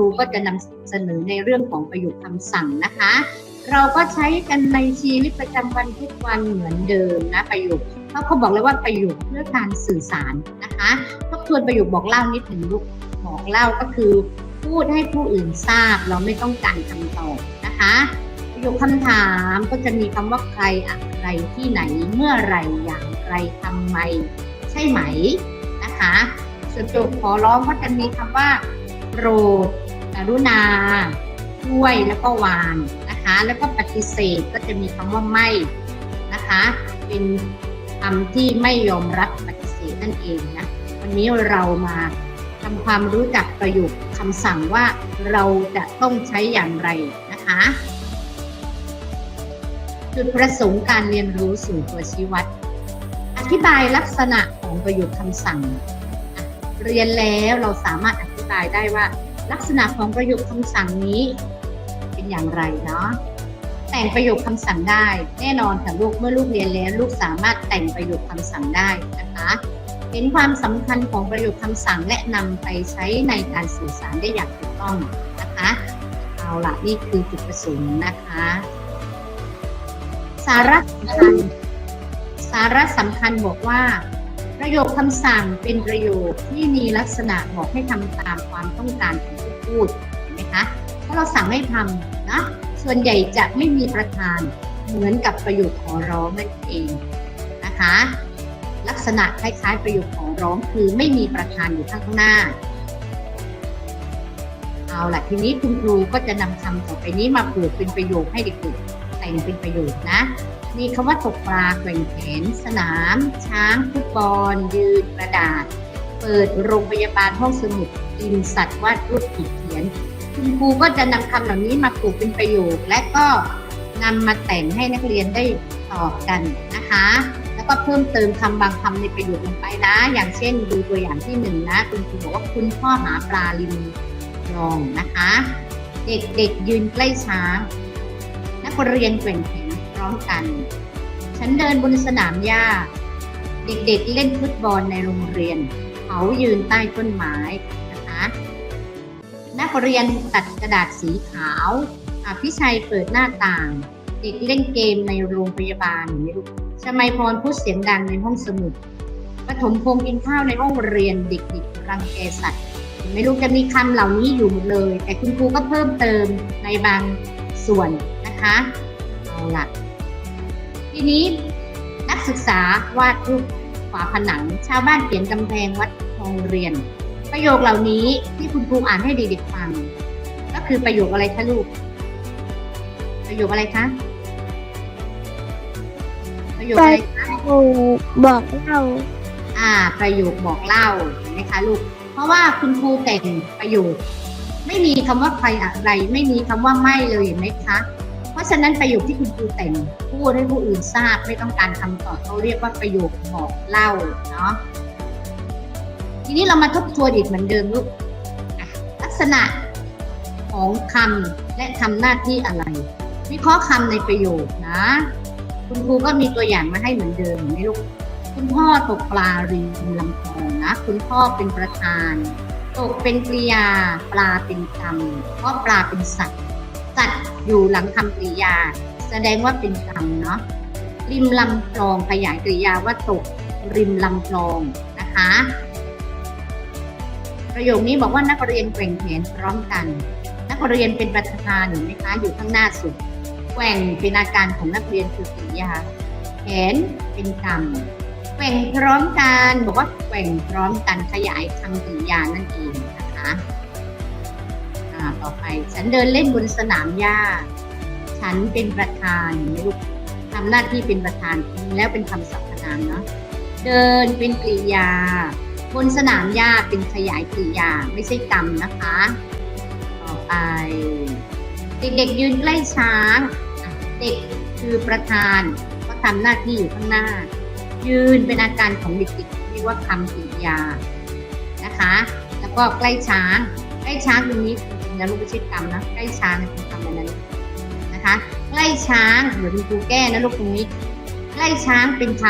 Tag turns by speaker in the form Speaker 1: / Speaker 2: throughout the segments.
Speaker 1: รูก็จะนำเสนอในเรื่องของประโยคคำสั่งนะคะ เราก็ใช้กันในชีวิตประจำวันทุกวันเหมือนเดิมนะประโยคเพราะเขาบอกเลยว่าประโยคเพื่อการสื่อสารนะคะทบทวนประโยคบอกเล่านิดหนึ่งลูกบอกเล่าก็คือพูดให้ผู้อื่นทราบเราไม่ต้องการคำตอบนะคะประโยคคำถามก็จะมีคำว่าใครอะไรที่ไหนเมื่อไหรอย่างไรทำไม ใช่ไหมนะคะส่วนประโยคขอร้องก็จะมีคำว่าโปรด กรุณาช่วยแล้วก็วานนะคะ แล้วก็ปฏิเสธก็จะมีคำว่าไม่นะคะ เป็นคำที่ไม่ยอมรับปฏิเสธนั่นเองนะวันนี้เรามาทำความรู้จักประโยคคำสั่งว่าเราจะต้องใช้อย่างไรนะคะจุดประสงค์การเรียนรู้สู่ตัวชี้วัด อธิบายลักษณะของประโยคคำสั่ง เรียนแล้วเราสามารถอธิบายได้ว่า ลักษณะของประโยคคำสั่งนี้ เป็นอย่างไรเนาะแต่งประโยคคำสั่งได้ แน่นอนค่ะลูกเมื่อลูกเรียนแล้วลูกสามารถแต่งประโยคคำสั่งได้นะคะเห็นความสำคัญของประโยคคำสั่งและนำไปใช้ในการสื่อสารได้อย่างถูกต้องนะคะเอาละนี่คือจุดประสงค์นะคะ สาระสำคัญสาระสำคัญบอกว่า ประโยคคำสั่งเป็นประโยคที่มีลักษณะบอกให้ทำตามความต้องการของผู้พูดเห็นไหมคะถ้าเราสั่งให้ทำนะส่วนใหญ่จะไม่มีประธานเหมือนกับประโยคขอร้องนั่นเองนะคะ ลักษณะคล้ายๆประโยคขอร้องคือไม่มีประธานอยู่ข้างหน้า เอาล่ะทีนี้คุณครูก็จะนำคำต่อไปนี้มาปลูกเป็นประโยคให้เด็กๆแต่งเป็นประโยคนะ มีคำว่าตกปลาแกว่งแขน สนาม ช้างฟุตบอลยืนกระดาษ เปิดโรงพยาบาลห้องสมุดกินสัตว์วาดรูปขีดเขียน คุณครูก็จะนำคำเหล่านี้มาปลูกเป็นประโยค และก็นำมาแต่งให้นักเรียนได้ตอบกันนะคะ แล้วก็เพิ่มเติมคำบางคำในประโยคลงไปนะ อย่างเช่นดูตัวอย่างที่หนึ่งนะ คุณครูบอกว่าคุณพ่อหาปลาริมคลองนะคะ เด็กๆยืนใกล้ช้าง นักเรียนแกว่งแขน ร้อมกัน ฉันเดินบนสนามหญ้า เด็กๆเล่นฟุตบอลในโรงเรียน เขายืนใต้ต้นไม้นะคะนักเรียนตัดกระดาษสีขาวอภิชัยเปิดหน้าต่าง เด็กเล่นเกมในโรงพยาบาลห็นไหมลูกชมัยพรพูดเสียงดังในห้องสมุดปฐมพงศ์กินข้าวในห้องเรียนเด็กๆรังแกสัตว์ไม่ลูกจะมีคำเหล่านี้อยู่หมดเลย แต่คุณครูก็เพิ่มเติมในบางส่วนนะคะเอาล่ะ ทีนี้นักศึกษาวาดรูปฝาผนัง ชาวบ้านเขียนกำแพงวัดโรงเรียน ประโยคเหล่านี้ที่คุณครูอ่านให้เด็กๆฟัง ก็คือประโยคอะไรคะลูก ประโยคอะไรคะประโยคอะไรคะ
Speaker 2: ครูบอกเล่า
Speaker 1: อ่า ประโยคบอกเล่าเห็นไหมคะลูก เพราะว่าคุณครูแต่งประโยค ไม่มีคำว่าใครอะไร ไม่มีคำว่าไม่เลยเห็นไหมคะเพ ราะฉะนั้นประโยคที่คุณครูแต่งพูดให้ผู้อื่นทราบไม่ต้องการคำตอบเขาเรียกว่าประโยคบอกเล่าเนาะทีนี้เรามาทบทวนอีกเหมือนเดิมลูกลักษณะของคำและทำหน้าที่อะไร วิเคราะห์คำในประโยคนะ คุณครูก็มีตัวอย่างมาให้เหมือนเดิมไหมลูกคุณพ่อตกปลาริมลำคลองนะ คุณพ่อเป็นประธาน ตกเป็นกริยา ปลาเป็นกรรมเพราะปลาเป็นสัตว์สัตว์ อยู่หลังคำกริยา แสดงว่าเป็นกรรมเนาะริมลำคลองขยายกริยาว่าตกริมลำคลองนะคะ ประโยคนี้บอกว่านักเรียนแกว่งแขนพร้อมกัน นักเรียนเป็นประธานเห็นไหมคะอยู่ข้างหน้าสุดแกว่งเป็นอาการของนักเรียนคือกริยาแขนเป็นกรรมแกว่งพร้อมกันบอกว่าแกว่งพร้อมกันขยายคำกริยานั่นเองนะคะ ต่อไป ฉันเดินเล่นบนสนามหญ้า ฉันเป็นประธานนไหมลูกทำหน้าที่เป็นประธานแล้วเป็นคำสรรพนามเนาะเดินเป็นกริยา บนสนามหญ้าเป็นขยายกริยาไม่ใช่กรรมนะคะ ต่อไป เด็กๆยืนใกล้ช้าง เด็กคือประธานก็ทำหน้าที่อยู่ข้างหน้า ยืนเป็นอาการของเด็กๆเรียกว่าคำกริยานะคะ แล้วก็ใกล้ช้าง ใกล้ช้างตรงนี้จริ งๆแล้วลูกไม่ใช่กรรมนะใกล้ช้างเป็นคำแบบนั้นนะคะใกล้ช้างเดี๋ยวคุณครูแก้นะลูกตรงนี้ใกล้ช้างเป็นค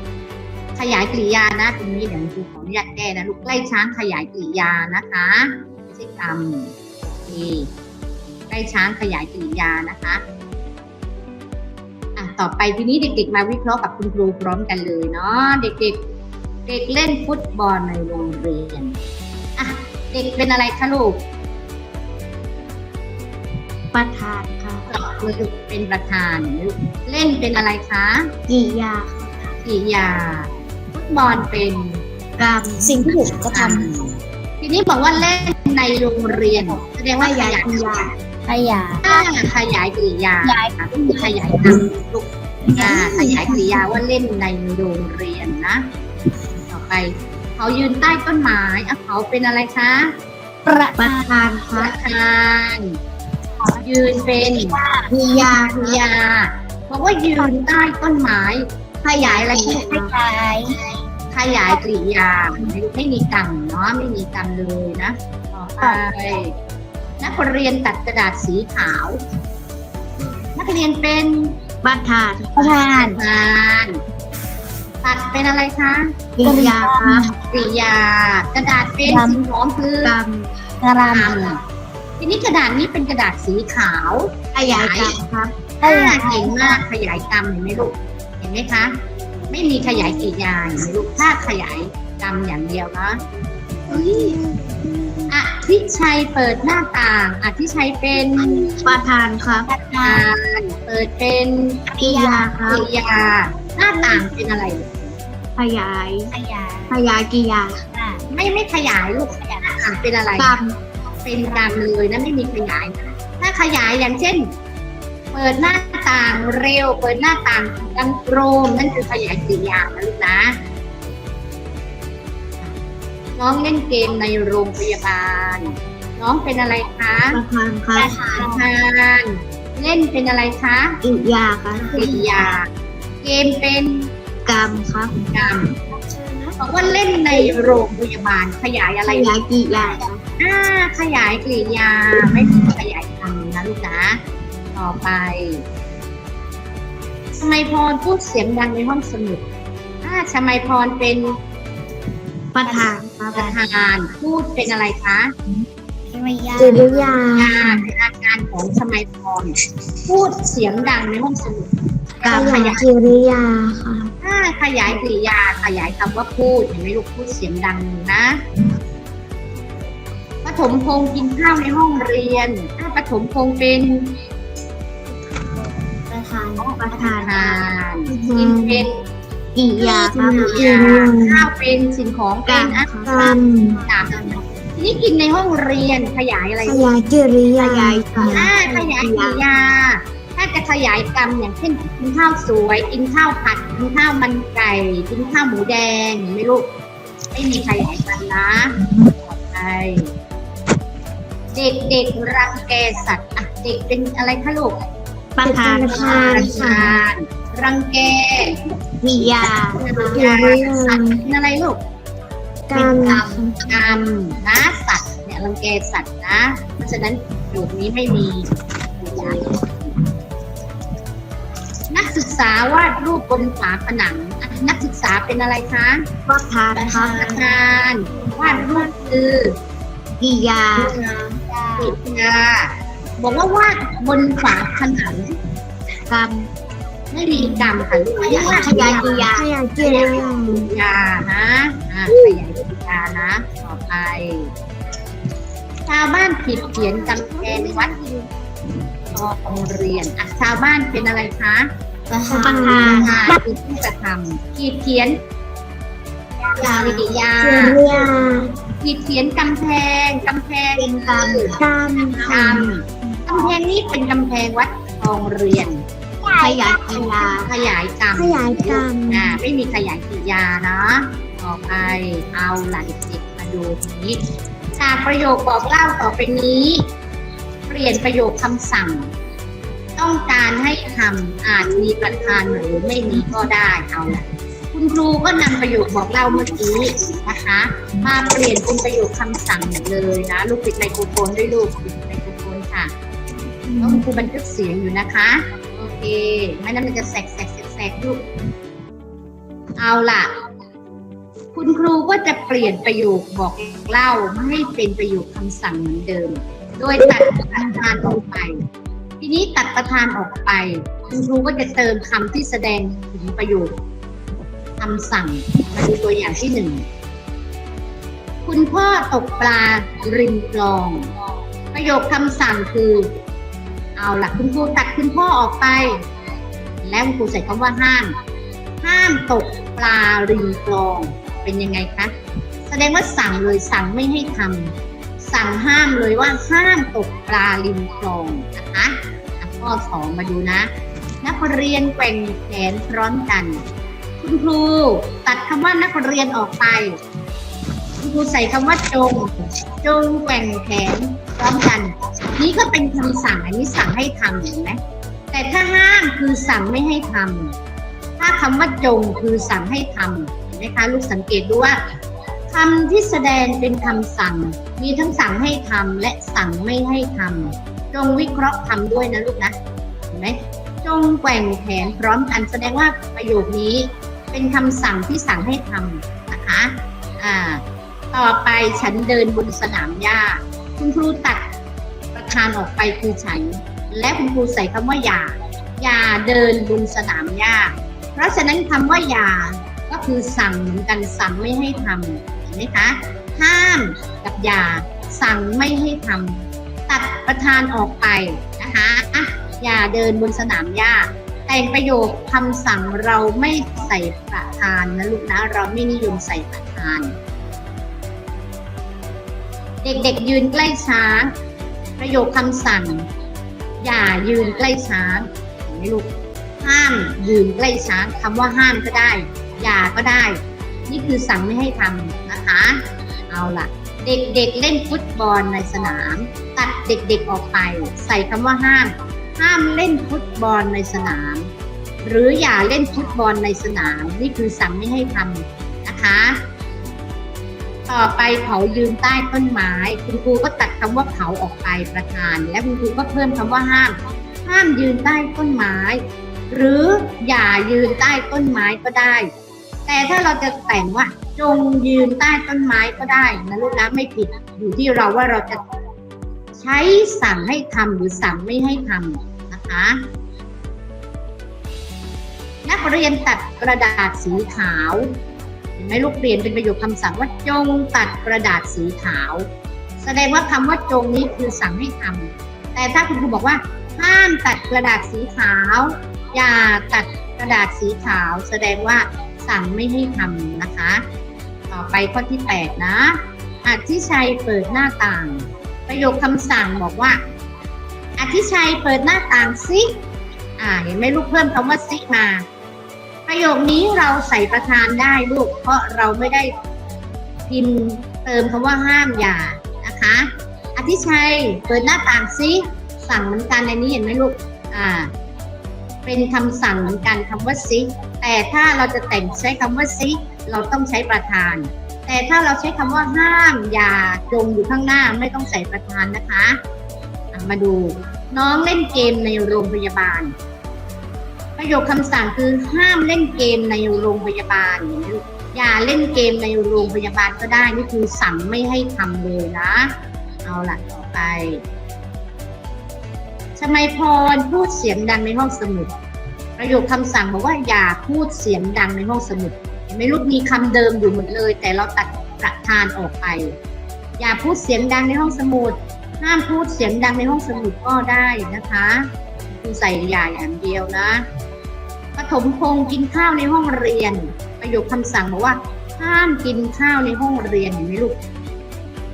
Speaker 1: ำขยายกริยานะตรงนี้เดี๋ยวคุณครูขออนุญาตแก้นะลูกใกล้ช้างขยายกริยานะคะไม่ใช่กรรมนี่ใกล้ช้างขยายกริยานะคะอะต่อไปทีนี้เด็ก ๆ มาวิเคราะห์กับคุณครูพร้อมกันเลยเนาะเด็ก ๆ เด็กเล่นฟุตบอลในโรงเรียนอะเด็กเป็นอะไรคะลูก
Speaker 2: ประธานค่ะ
Speaker 1: มือเป็นประธานลูกเล่นเป็นอะไรคะ
Speaker 2: กิยาก
Speaker 1: ริยาฟุตบอลเป็น
Speaker 2: รรมสิ่งที่ถูกก็ท
Speaker 1: ทีนี้บอกว่าเล่นในโรงเรียน แสดงำว่าขยาย
Speaker 2: กิยาขยาย
Speaker 1: อ่าขยายกริยา
Speaker 2: ขยาย
Speaker 1: ไม่มีขยายคำลูกอ่าขยายกริยาว่าเล่นในโรงเรียนนะ ต่อไปเขายืนใต้ต้นไม้อะเขาเป็นอะไรคะ
Speaker 2: ประธาน
Speaker 1: ป
Speaker 2: ค่ะ
Speaker 1: ระธาน ยืนเป็น
Speaker 2: กิยาก
Speaker 1: ริยาบอกว่ายืนใต้ต้นไม้ขยายอะไรคะ
Speaker 2: ขยาย
Speaker 1: ขยายกริยาไม่มีกรรมเนาะไม่มีกรรมเลยนะต่อไปนักเรียนตัดกระดาษสีขาว นักเรียนเป็น
Speaker 2: ประธานประธาน
Speaker 1: งานตัดเป็นอะไรคะ
Speaker 2: กิยาค่ะ
Speaker 1: กริยากระดาษเป็น
Speaker 2: กรรม
Speaker 1: สีหอมคือก
Speaker 2: รรมก
Speaker 1: ก
Speaker 2: ร
Speaker 1: ร
Speaker 2: ร
Speaker 1: ร
Speaker 2: ม
Speaker 1: ม ทีนี้กระดาษนี้เป็นกระดาษสีขาว
Speaker 2: ขยายกรรมครับ
Speaker 1: อ่าเก่งมากขยายกรรมเห็นไหมลูก เห็นไหมคะ ไม่มีขยายกริยาเห็นไหมลูกถ้าขยายกรรมอย่างเดียวนะอธิชัยเปิดหน้าต่าง อธิชัยเป็น
Speaker 2: ประธานครับประธา
Speaker 1: อ่านเปิดเป็น
Speaker 2: กิยาค
Speaker 1: ก
Speaker 2: รับ
Speaker 1: ริยา หน้าต่างเป็นอะไร
Speaker 2: ขยาย ขยาย ขยายกิยา
Speaker 1: ไม่ไม่ขยายลูกหน้าต่างเป็นอะไร
Speaker 2: กรรม
Speaker 1: เป็นกรรมเลยนะไม่มีขยาย ถ้าขยายอย่างเช่น เปิดหน้าต่างเร็ว เปิดหน้าต่างดังโครมนั่นคือขยายกริยานะลูกนะน้องเล่นเกมในโรงพยาบาล น้องเป็นอะไรคะ
Speaker 2: ประธานครับ
Speaker 1: ประธานเล่นเป็นอะไรคะ
Speaker 2: กิยาครับ
Speaker 1: กริยา เกมเป็น
Speaker 2: กรรมครับ
Speaker 1: กรรม บอกว่าเล่นในโรงพยาบาลขยายอะไร
Speaker 2: ขยายกิยา
Speaker 1: อ่าขยายกริยาไม่มีขยายคำนะลูกนะต่อไปชมัยพรพูดเสียงดังในห้องสมุดอ่าชมัยพรเป็น
Speaker 2: ประธานครับ
Speaker 1: ประธานพูดเป็นอะไรคะ
Speaker 2: กิริยากิริยา
Speaker 1: งานเป็นอาการของชมัยพรพูดเสียงดังในห้องสมุด
Speaker 2: กรรม
Speaker 1: ขยาย
Speaker 2: กิริยาค่ะ
Speaker 1: ถ้า ขยายกริยา ขยายคำว่าพูดเห็นไหมลูกพูดเสียงดังนะปฐมพงศ์กินข้าวในห้องเรียนถ้าปฐมพงศ์เป็น
Speaker 2: ประธานประธา
Speaker 1: ทานนกินเป็น
Speaker 2: กิยาครับ
Speaker 1: กิริยาข้าวเป็นสิ่งของ
Speaker 2: ก
Speaker 1: เป็
Speaker 2: รร
Speaker 1: น
Speaker 2: ม
Speaker 1: อา
Speaker 2: ค
Speaker 1: หาร
Speaker 2: รรม
Speaker 1: ตามทีนี้กินในห้องเรียนขยายอะไร
Speaker 2: ขยายกิริยาขยาย
Speaker 1: ถ้าขยายกริยาถ้า จะขยายกรรมอย่างเช่นกินข้าวสวย กินข้าวผัดกินข้าวมันไก่ กินข้าวหมูแดงเห็นไหมลูกไม่มีขยายกรรมนะต่อไปเด็กเด็กๆรังแกสัตว์อะเด็กเป็นอะไรคะลูก
Speaker 2: ประธาน
Speaker 1: ประ
Speaker 2: ค่ะ
Speaker 1: ธานรังแก
Speaker 2: กิยา
Speaker 1: ยาสัตว์เป็นอะไรลูก
Speaker 2: กรรม
Speaker 1: กรรมนะสัตว์เนี่ยรังแกสัตว์นะ เพราะฉะนั้นสูตรนี้ไม่มียานักศึก ษาวาดรูปบนฝาผนังอะนักศึกษาเป็นอะไรคะ
Speaker 2: ประธานครับ
Speaker 1: ประธานวาดรูปคือ
Speaker 2: กิยา
Speaker 1: ปิดยาบอกว่าวาดบนฝาผนัง
Speaker 2: กรรม
Speaker 1: ไม่มีกรรมค่ะลูกไม่วาด
Speaker 2: ขยายกิยาขยายกิริยา
Speaker 1: ยานะอะขยายกิยานะ ต่อไป ชาวบ้านผิดเขียนกำแพงวัดโรงเรียนอะชาวบ้านเป็นอะไรคะ
Speaker 2: ประธาน
Speaker 1: อ่าคือผู้กระทำขีดเขียนกริยา
Speaker 2: กิริยา
Speaker 1: ขีดเขียนกำแพงกำแพง
Speaker 2: เป็นกรรมกรรม
Speaker 1: กำกำแพงนี้เป็นกำแพงวัดโรงเรียน
Speaker 2: ขยายกิยา
Speaker 1: ขยายกรรม
Speaker 2: ขยายกรรม
Speaker 1: อ่าไม่มีขยายกริยาเนาะต่อไปเอาหลักเด็กมาดูทีนี้จากประโยคบอกเล่าต่อไปนี้ เปลี่ยนประโยคคำสั่ง ต้องการให้ทำอาจมีประธานหรือไม่มีก็ได้เอาละคุณครูก็นำประโยคบอกเล่าเมื่อกี้นะคะ มาเปลี่ยนเป็นประโยคคำสั่งเลยนะ ลูกปิดไมโครโฟนด้วยลูกปิดไมโครโฟนค่ะคุณครูบันทึกเสียงอยู่นะคะ โอเค ไม่นั้นมันจะแสกแสกแสกแสกลูกเอาล่ะ คุณครูก็จะเปลี่ยนประโยคบอกเล่าไม่ให้เป็นประโยคคำสั่งเหมือนเดิม โดยตัดประธานออกไป ทีนี้ตัดประธานออกไป คุณครูก็จะเติมคำที่แสดงถึงประโยชน์คำสั่งมาดูตัวอย่างที่หนึ่งคุณพ่อตกปลาริมคลอง ประโยคคำสั่งคือ เอาล่ะคุณครูตัดคุณพ่อออกไป แล้วคุณครูใส่คำว่าห้าม ห้ามตกปลาริมคลองเป็นยังไงคะแสดงว่าสั่งเลยสั่งไม่ให้ทำสั่งห้ามเลยว่าห้ามตกปลาริมคลองนะคะ ข้อสองมาดูนะ นักเรียนแกว่งแขนพร้อมกัน คุณครูตัดคำว่านักเรียนออกไป คุณครูใส่คำว่าจง จงแกว่งแขนพร้อมกัน นี่ก็เป็นคำสั่งอันนี้สั่งให้ทำเห็นไหมแต่ถ้าห้ามคือสั่งไม่ให้ทำถ้าคำว่าจงคือสั่งให้ทำเห็นไหมคะลูกสังเกตดูว่าคำที่แสดงเป็นคำสั่ง มีทั้งสั่งให้ทำและสั่งไม่ให้ทำ จงวิเคราะห์ทำด้วยนะลูกนะเห็นไหมจงแกว่งแขนพร้อมกันแสดงว่าประโยคนี้เป็นคำสั่งที่สั่งให้ทำนะคะอ่าต่อไปฉันเดินบนสนามหญ้า คุณครูตัดประธานออกไปคือฉัน และคุณครูใส่คำว่าอย่า อย่าเดินบนสนามหญ้า เพราะฉะนั้นคำว่าอย่าก็คือสั่งเหมือนกันสั่งไม่ให้ทำเห็นไหมคะ ห้ามกับอย่าสั่งไม่ให้ทำ ตัดประธานออกไปนะคะอย่าเดินบนสนามหญ้า แต่งประโยคคำสั่งเราไม่ใส่ประธานนะลูกนะ เราไม่นิยมใส่ประธาน เด็กๆยืนใกล้ช้าง ประโยคคำสั่ง อย่ายืนใกล้ช้างเห็นไหมลูกห้ามยืนใกล้ช้างคำว่าห้ามก็ได้ อย่าก็ได้ นี่คือสั่งไม่ให้ทำนะคะ เอาล่ะ เด็กๆเล่นฟุตบอลในสนาม ตัด เด็กๆออกไป ใส่คำว่าห้าม ห้ามเล่นฟุตบอลในสนาม หรืออย่าเล่นฟุตบอลในสนาม นี่คือสั่งไม่ให้ทำนะคะ ต่อไปเขายืนใต้ต้นไม้ คุณครูก็ตัดคำว่าเขาออกไปประธาน และคุณครูก็เพิ่มคำว่าห้าม ห้ามยืนใต้ต้นไม้ หรืออย่ายืนใต้ต้นไม้ก็ได้ แต่ถ้าเราจะแต่งว่าจงยืนใต้ต้นไม้ก็ได้นะลูกนะไม่ผิดอยู่ที่เราว่าเราจะ ช้สั่งให้ทำหรือสั่งไม่ให้ทำนะคะ นักเรียนตัดกระดาษสีขาวเห็นไหมลูกเปลี่ยนเป็นประโยคคำสั่งว่าจงตัดกระดาษสีขาว แสดงว่าคำว่าจงนี้คือสั่งให้ทำแต่ถ้าคุณครูบอกว่าห้ามตัดกระดาษสีขาว อย่าตัดกระดาษสีขาว แสดงว่าสั่งไม่ให้ทำนะคะ ต่อไปข้อที่ 8 นะอธิชัยเปิดหน้าต่าง ประโยคคำสั่งบอกว่าอธิชัยเปิดหน้าต่างสิอ่าเห็นไหมลูกเพิ่มคำว่าซิมา ประโยคนี้เราใส่ประธานได้ลูก เพราะเราไม่ได้พิมพ์เติมคำว่าห้ามอย่านะคะ อธิชัยเปิดหน้าต่างซิสั่งเหมือนกันในนี้เห็นไหมลูกอ่าเป็นคำสั่งเหมือนกันคำว่าซิแต่ถ้าเราจะแต่งใช้คำว่าซิเราต้องใช้ประธาน แต่ถ้าเราใช้คำว่าห้ามอย่าจงอยู่ข้างหน้าไม่ต้องใส่ประธานนะคะะมาดูน้องเล่นเกมในโรงพยาบาล ประโยคคำสั่งคือห้ามเล่นเกมในโรงพยาบาลอย่าเล่นเกมในโรงพยาบาลก็ได้นี่คือสั่งไม่ให้ทำเลยนะ เอาล่ะต่อไปชมัยพรพูดเสียงดังในห้องสมุด ประโยคคำสั่งบอกว่าอย่าพูดเสียงดังในห้องสมุด ไหมลูกมีคำเดิมอยู่หมดเลย แต่เราตัดประธานออกไป อย่าพูดเสียงดังในห้องสมุด ห้ามพูดเสียงดังในห้องสมุดก็ได้นะคะคือใส่ยาอย่างเดียวนะปฐมพงศ์กินข้าวในห้องเรียน ประโยคคำสั่งบอกว่า ห้ามกินข้าวในห้องเรียนเห็นไหมลูก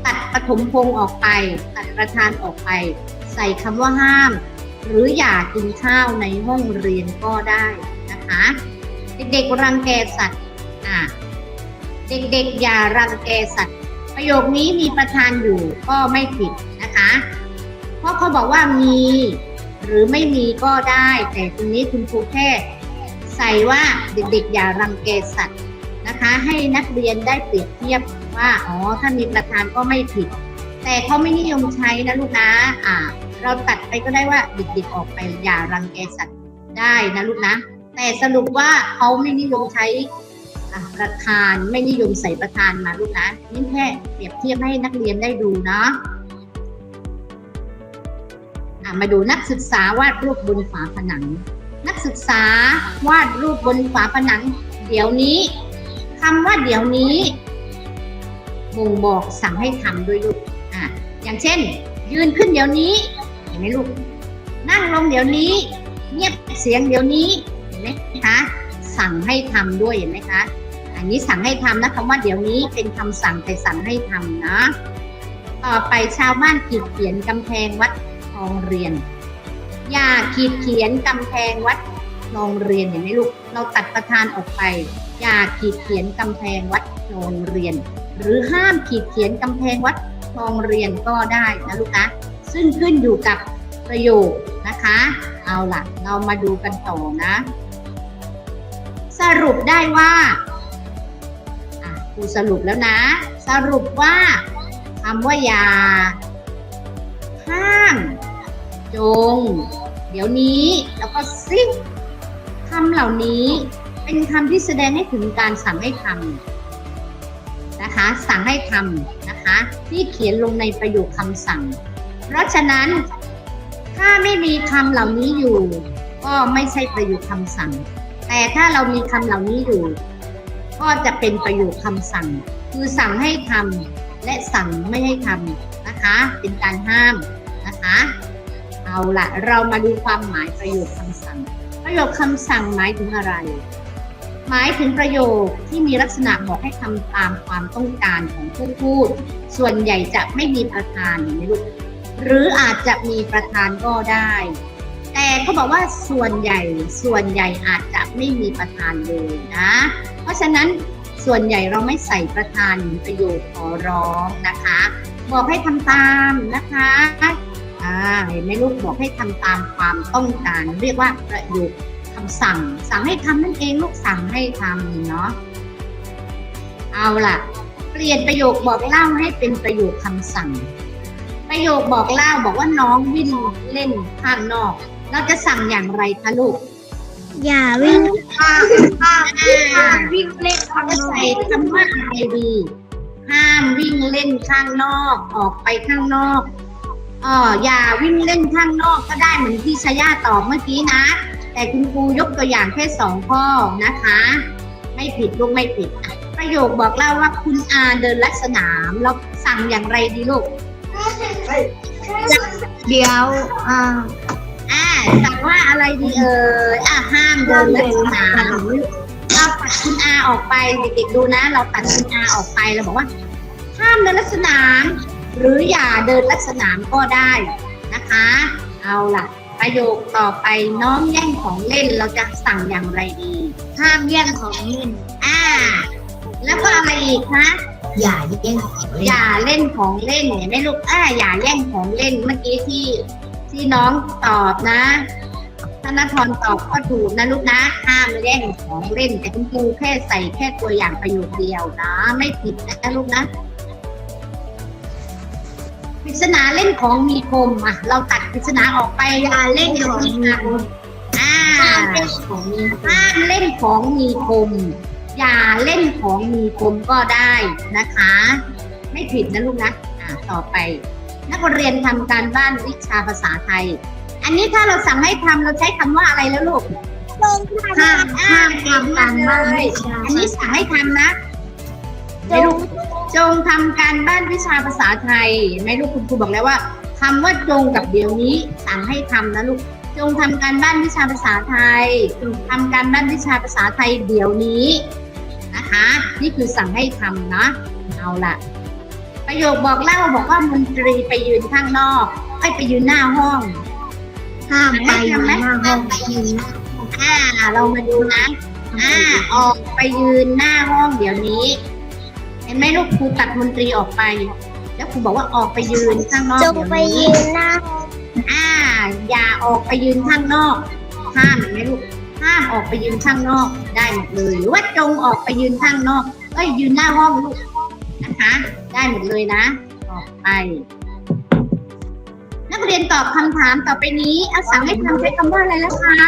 Speaker 1: ตัดปฐมพงศ์ออกไป ตัดประธานออกไป ใส่คำว่าห้าม หรืออย่ากินข้าวในห้องเรียนก็ได้นะคะ เด็กๆรังแกสัตว์ อะเด็กๆอย่ารังแกสัตว์ประโยคนี้มีประธานอยู่ก็ไม่ผิดนะคะ เพราะเขาบอกว่ามีหรือไม่มีก็ได้ แต่ตรงนี้คุณครูแค่ใส่ว่าเด็กๆ อย่ารังแกสัตว์นะคะ ให้นักเรียนได้เปรียบเทียบว่าอ๋อถ้ามีประธานก็ไม่ผิด แต่เขาไม่นิยมใช้นะลูกนะอ่า เราตัดไปก็ได้ว่าเด็กๆออกไปอย่ารังแกสัตว์ได้นะลูกนะ แต่สรุปว่าเขาไม่นิยมใช้ อะประธานไม่นิยมใส่ประธานมาลูกนะนี่แค่เปรียบเทียบให้นักเรียนได้ดูเนาะมาดูนักศึกษาวาดรูปบนฝาผนัง นักศึกษาวาดรูปบนฝาผนัง เดี๋ยวนี้คำว่าเดี๋ยวนี้บ่งบอกสั่งให้ทำด้วยลูกอะอย่างเช่น ยืนขึ้นเดี๋ยวนี้ เห็นไหมลูกนั่งลงเดี๋ยวนี้ เงียบเสียงเดี๋ยวนี้เห็นไหมคะสั่งให้ทำด้วยเห็นไหมคะ อันนี้สั่งให้ทำนะคำว่าเดี๋ยวนี้เป็นคำสั่งแต่สั่งให้ทำนะ ต่อไปชาวบ้านขีดเขียนกำแพงวัดคลองเรียน อย่าขีดเขียนกำแพงวัดคลองเรียนเห็นไหมลูก เราตัดประธานออกไป อย่าขีดเขียนกำแพงวัดคลองเรียน หรือห้ามขีดเขียนกำแพงวัดคลองเรียนก็ได้นะลูกนะซึ่งขึ้นอยู่กับประโยคนะคะ เอาล่ะ เรามาดูกันต่อนะ สรุปได้ว่า รูสรุปแล้วนะ สรุปว่าคำว่าอย่าห้าม จง เดี๋ยวนี้ แล้วก็ซิคำเหล่านี้เป็นคำที่แสดงให้ถึงการสั่งให้ทำนะคะ สั่งให้ทำนะคะ ที่เขียนลงในประโยคคำสั่ง เพราะฉะนั้น ถ้าไม่มีคำเหล่านี้อยู่ ก็ไม่ใช่ประโยคคำสั่ง แต่ถ้าเรามีคำเหล่านี้อยู่ ก็จะเป็นประโยคคำสั่ง คือสั่งให้ทำและสั่งไม่ให้ทำนะคะ เป็นการห้ามนะคะ เอาละเรามาดูความหมายประโยคคำสั่ง ประโยคคำสั่งหมายถึงอะไร หมายถึงประโยคที่มีลักษณะบอกให้ทำตามความต้องการของผู้พูด ส่วนใหญ่จะไม่มีประธานนไหมลูกหรืออาจจะมีประธานก็ได้ แต่เขาบอกว่าส่วนใหญ่ส่วนใหญ่อาจจะไม่มีประธานเลยนะ เพราะฉะนั้นส่วนใหญ่เราไม่ใส่ประธานประโยคขอร้องนะคะ บอกให้ทำตามนะคะอ่าเห็นไหมลูกบอกให้ทำตามความต้องการ เรียกว่าประโยคคำสั่ง สั่งให้ทำนั่นเองลูกสั่งให้ทำเนาะเอาล่ะ เปลี่ยนประโยคบอกเล่าให้เป็นประโยคคำสั่ง ประโยคบอกเล่าบอกว่าน้องวิ่งเล่นข้างนอก เราจะสั่งอย่างไรคะลูก
Speaker 2: อย่าวิ่งข้ามข้าม
Speaker 1: อ่า
Speaker 2: วิ่งเล่นข้างนอก
Speaker 1: ใส่คำว่าอะไรดีห้ามวิ่งเล่นข้างนอกออกไปข้างนอกอ๋ออย่าวิ่งเล่นข้างนอกก็ได้เหมือนที่ชายาตอบเมื่อกี้นะ แต่คุณครูยกตัวอย่างแค่สองข้อนะคะ ไม่ผิดลูกไม่ผิด ประโยคบอกเล่าว่าคุณอาเดินลัดสนามเราสั่งอย่างไรดีลูก
Speaker 2: เดี๋ยวอ่า
Speaker 1: อ่า สั่งว่าอะไรดีเอ่ยอ่าห้ามเดินลัดสนามเราตัดคุณอาออกไปเด็กๆดูนะ เราตัดคุณอาออกไปเราบอกว่า ห้ามเดินลัดสนาม หรืออย่าเดินลัดสนามก็ได้นะคะ เอาล่ะ ประโยคต่อไปน้องแย่งของเล่นเราจะสั่งอย่างไรดี
Speaker 2: ห้ามแย่งของเล่น
Speaker 1: อ่า แล้วก็อะไรอีกคะ
Speaker 2: อย่าแย่งของเล่น
Speaker 1: อย่าเล่นของเล่นเห็นไหมลูกอ่าอย่าแย่งของเล่นเมื่อกี้ที่ ที่น้องตอบนะธนทรตอบก็ถูกนะลูกนะห้ามแย่งของเล่น แต่คุณครูแค่ใส่แค่ตัวอย่างประโยคเดียวนะ ไม่ผิดนะลูกนะปริศนาเล่นของมีคมอะ เราตัดปริศนาออกไปอย่าเล่นของมีคมอ่า
Speaker 2: ห้ามเล่นของมี
Speaker 1: ห้ามเล่นของมีคม อย่าเล่นของมีคมก็ได้นะคะ ไม่ผิดนะลูกนะอ่าต่อไป นักเรียนทำการบ้านวิชาภาษาไทย อันนี้ถ้าเราสั่งให้ทำเราใช้คำว่าอะไรแล้วลูก
Speaker 2: ห้ามห้ามทำการบ้าน
Speaker 1: อันนี้สั่งให้ทำนะ
Speaker 2: จ
Speaker 1: ไม่
Speaker 2: ง
Speaker 1: ลูกจงทำการบ้านวิชาภาษาไทยไม่ลูกคุณครูบอกแล้วว่าคำว่าจงกับเดี๋ยวนี้สั่งให้ทำนะลูกจงทำการบ้านวิชาภาษาไทยทำการบ้านวิชาภาษาไทยเดี๋ยวนี้นะคะ นี่คือสั่งให้ทำนะเอาละ ประโยคบอกเล่าบอกว่ามนตรีไปยืนข้างนอกให้ไปยืนหน้าห้อง
Speaker 2: ห้ามไปอยู่หน้าห้อง
Speaker 1: อ่าเรามาดูนะอ่าออกไปยืนหน้าห้องเดี๋ยวนี้ เห็นไหมลูกครูตัดมนตรีออกไป แล้วครูบอกว่าออกไปยืนข้างนอก
Speaker 2: จง
Speaker 1: เดี๋ยว
Speaker 2: ไป
Speaker 1: นี้
Speaker 2: ยืนหน้า
Speaker 1: อ่า อย่าออกไปยืนข้างนอก ห้ามเห็นไหมลูกห้ามออกไปยืนข้างนอกได้หมดเลยหรือว่าจงออกไปยืนข้างนอกเอ้ยยืนหน้าห้องลูกนะคะ ได้หมดเลยนะ ต่อไป นักเรียนตอบคำถามต่อไปนี้อาสั่งให้ทำใช้คำว่าอะไรแล้วคะ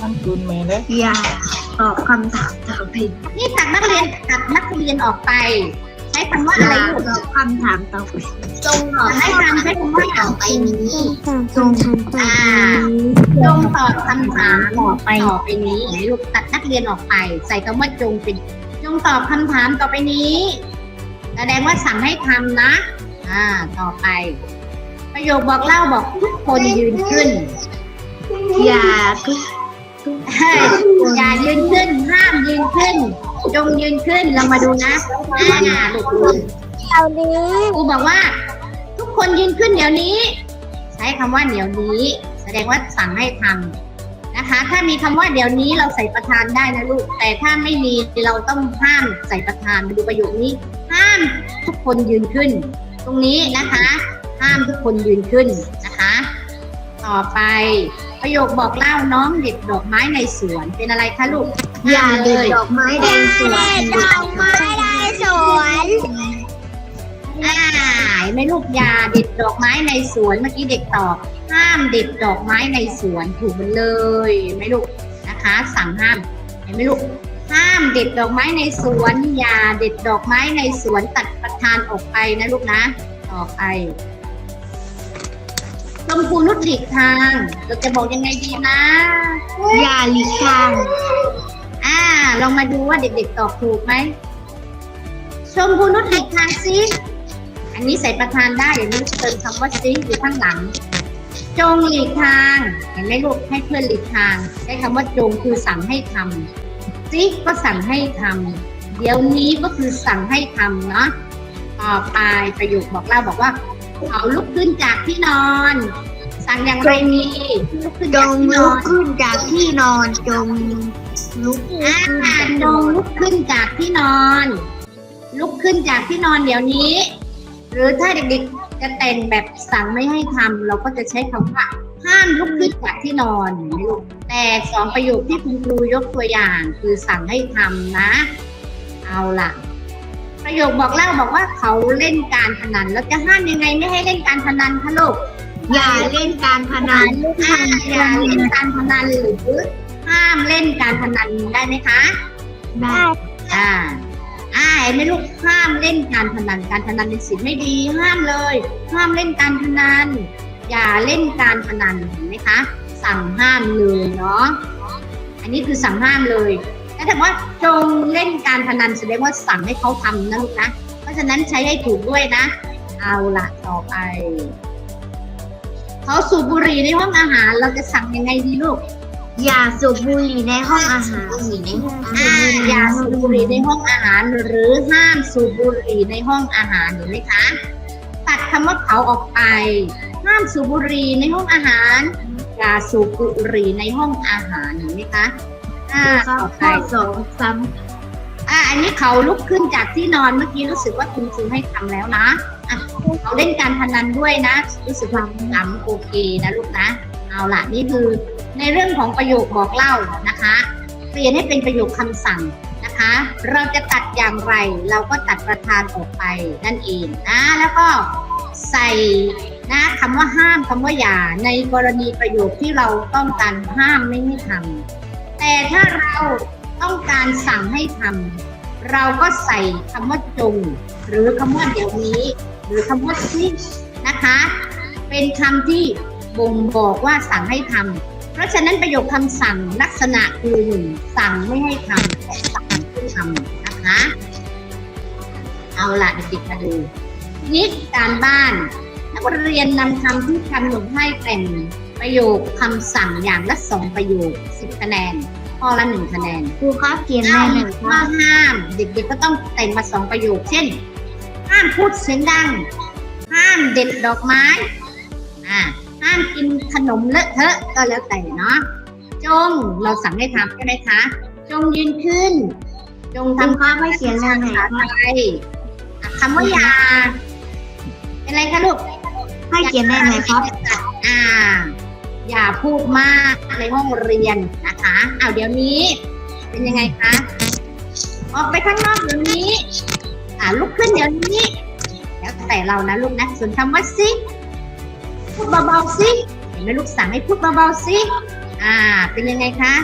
Speaker 3: มันคุณแม่เลย
Speaker 2: อย่าตอบคำถามต่อไป
Speaker 1: นี่ตัดนักเรียนตัดนักเรียนออกไป ใช้คำว่าอะไรลูก
Speaker 2: ตอบคำถามต่อไป
Speaker 1: จงตอบให้คำใช้คำว่าต่อไปนี้
Speaker 2: จงคำตอบ
Speaker 1: อ่าจงตอบคำถามต่อไปต่อไปนี้ลูกตัดนักเรียนออกไป ใส่คำว่าจงเป็นจง ตอบคำถามต่อไปนี้ แสดงว่าสั่งให้ทำนะ อ่า ต่อไป ประโยคบอกเล่าบอกทุกคนยืนขึ้น
Speaker 2: อย่าทุก
Speaker 1: เฮ้ยอย่ายืนขึ้น ห้ามยืนขึ้น จงยืนขึ้น เรามาดูนะอ่าลูกดู
Speaker 2: เอานี้
Speaker 1: ครูบอกว่า ทุกคนยืนขึ้นเดี๋ยวนี้ ใช้คำว่าเดี๋ยวนี้ แสดงว่าสั่งให้ทำ นะคะ ถ้ามีคำว่าเดี๋ยวนี้เราใส่ประธานได้นะลูก แต่ถ้าไม่มีเราต้องห้ามใส่ประธานดูประโยคนี้ ห้ามทุกคนยืนขึ้น ตรงนี้นะคะ ห้ามทุกคนยืนขึ้นนะคะ ต่อไปประโยคบอกเล่าน้องเด็ดดอกไม้ในสวนเป็นอะไรคะลูก
Speaker 2: อย่า
Speaker 1: ห้ม
Speaker 2: เด็
Speaker 1: เล
Speaker 2: ด
Speaker 1: ย
Speaker 2: ดอกไม้แดงสวน
Speaker 3: ดอกไม้ในสวน
Speaker 1: อ่าเห็นไหม่ลูกยาเด็ดดอกไม้ในสวนเมื่อกี้เด็กตอบห้ามเด็ดดอกไม้ในสวนถูกมันเลยเห็นไหมลูกนะคะ สั่งห้ามเห็นไหมลูกห้ามเด็ดดอกไม้ในสวนอย่าเด็ดดอกไม้ในสวนตัดประธานออกไปนะลูกนะต่อไปชมพูนุชหลีกทางเราจะบอกยังไงดีนะ
Speaker 2: อย่าหลีกทาง
Speaker 1: อ่าลองมาดูว่าเด็กๆตอบถูกไหม ชมพูนุชหลีกทางซิ อันนี้ใส่ประธานได้อย่างนี้เติมคำว่าซิงอยู่ข้างหลัง จงหลีกทาง เห็นไหมลูกให้เพื่อนหลีกทาง ใช้คำว่าจงคือสั่งให้ทำซิก็สั่งให้ทำเดี๋ยวนี้ก็คือสั่งให้ทำเนาะต่อไปประโยคบอกเล่าบอกว่าเขาลุกขึ้นจากที่นอน สั่งอย่างไรดีลุกขึ้น
Speaker 2: จ
Speaker 1: จาก
Speaker 2: ง
Speaker 1: ที่น
Speaker 2: ลุ
Speaker 1: อกน
Speaker 2: ขึ้นจากที่นอนจงลุกขึ้น
Speaker 1: อา
Speaker 2: จาก
Speaker 1: จงลุกขึ้นจากที่นอน ลุกขึ้นจากที่นอนเดี๋ยวนี้ หรือถ้าเด็กๆจะแต่งแบบสั่งไม่ให้ทำเราก็จะใช้คำว่าห้ามลุกขึ้นจากที่นอนเห็นไหมลูกแต่สองประโยคที่คุณครูยกตัวอย่าง คือสั่งให้ทำนะ เอาล่ะ ประโยคบอกเล่าบอกว่าเขาเล่นการพนันแล้วจะห้ามยังไงไม่ให้เล่นการพนันคะลูก
Speaker 2: อย่าเล่นการพนัน
Speaker 1: อ่าอย่าเล่นการพนันหรือห้ามเล่นการพนันได้ไหมคะ
Speaker 2: ได้
Speaker 1: อ่า อ่าเห็นไหม่ลูกห้ามเล่นการพนันการพนันเป็นสิ่งไม่ดีห้ามเลย ห้ามเล่นการพนัน อย่าเล่นการพนันเห็นไหมคะ สั่งห้ามเลยเนาะอันนี้คือสั่งห้ามเลยถ้าแต่ว่าจงเล่นการพนันแสดงว่าสั่งให้เขาทำนะลูกนะเพราะฉะนั้นใช้ให้ถูกด้วยนะ เอาละต่อไปเขาสูบบุหรี่ในห้องอาหารเราจะสั่งยังไงดีลูก
Speaker 2: อย่าสูบบุหรี่ในห้องอาหาร
Speaker 1: อ่าอย่าสูบบุหรี่ในห้องอาหาร หรือห้ามสูบบุหรี่ในห้องอาหารเห็นไหมคะตัดคำว่าเผาออกไป ห้ามสูบบุหรี่ในห้องอาหาร อย่าสูบบุหรี่ในห้องอาหารเห็นไหมคะอ่า
Speaker 2: ข้อ
Speaker 1: ต่อไป
Speaker 2: สองซ้ำ
Speaker 1: อ่าอันนี้เขาลุกขึ้นจากที่นอนเมื่อกี้รู้สึกว่าคุณครูให้ทำแล้วนะอะเขาเล่นการพนันด้วยนะ รู้สึกว่าทำโอเคนะลูกนะ เอาล่ะนี่คือในเรื่องของประโยคบอกเล่านะคะเปลี่ยนให้เป็นประโยคคำสั่งนะคะ เราจะตัดอย่างไร เราก็ตัดประธานออกไปนั่นเองนะแล้วก็ใส่นะคำว่าห้ามคำว่าอย่าในกรณีประโยคที่เราต้องการห้ามไม่ให้ทำแต่ถ้าเราต้องการสั่งให้ทำเราก็ใส่คำว่าจง หรือคำว่าเดี๋ยวนี้ หรือคำว่าซินะคะ เป็นคำที่ บ่งบอกว่าสั่งให้ทำเพราะฉะนั้นประโยคคำสั่งลักษณะคือหนึ่งสั่งไม่ให้ทำแต่สั่งให้ทำนะคะ เอาละเด็กๆมาดูทีนี้การบ้าน นักเรียนนำคำที่กำหนดให้แต่งประโยคคำสั่งอย่างละสองประโยคสิบคะแนนข้อละหนึ่งคะแนนำ
Speaker 2: ครูครับเขียนในหนึ่งค
Speaker 1: ว่า
Speaker 2: รับ
Speaker 1: ห้าม เด็กๆก็ต้องแต่งมาสองประโยค เช่น ห้ามพูดเสียงดัง ห้ามเด็ดดอกไม้ อ่าห้ามกินขนมเลอะเทอะก็แล้วแต่เนาะจงเราสั่งให้ทำใช่ไหมคะ จงยืนขึ้น จง
Speaker 2: ครู
Speaker 1: ทำ
Speaker 2: ครับให้เขียนในไหน
Speaker 1: ภา
Speaker 2: ค
Speaker 1: ษา
Speaker 2: รับ
Speaker 1: ไทยอะคำว่าอยา เป็นไรคะลูก
Speaker 2: ให้เขียนในไหนครับ
Speaker 1: อ่า อย่าพูดมากในห้องเรียนนะคะเอาเดี๋ยวนี้ เป็นยังไงคะออกไปข้างนอกเดี๋ยวนี้ อ่าลุกขึ้นเดี๋ยวนี้ แล้วแต่เรานะลูกนะส่วนคำว่าซิ พูดเบาๆซิเห็นไหมลูกสั่งให้พูดเบาๆซิอ่า เป็นยังไงคะ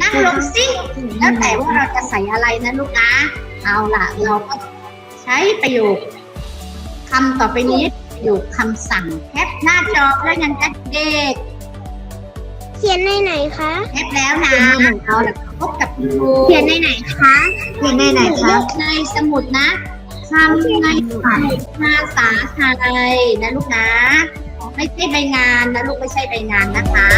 Speaker 1: นั่งลงซิแล้วแต่ว่าเราจะใส่อะไรนะลูกนะเอาล่ะ เราก็ใช้ประโยคคำต่อไปนี้ประโยคคำสั่งแคปหน้าจอแล้วยังจะเด็ก
Speaker 3: เขียนในไหนคะ
Speaker 1: แคปแล้วนะเอาล่ะพบกับคุณครู
Speaker 3: เขียนในไหนคะ
Speaker 2: เรียนได้ไหนค
Speaker 1: ย
Speaker 2: รับ
Speaker 1: กในสมุดนะ คำในสมุดภาษาไทยนะลูกนะ ไม่ใช่ใบงานนะลูกไม่ใช่ใบงานนะคะ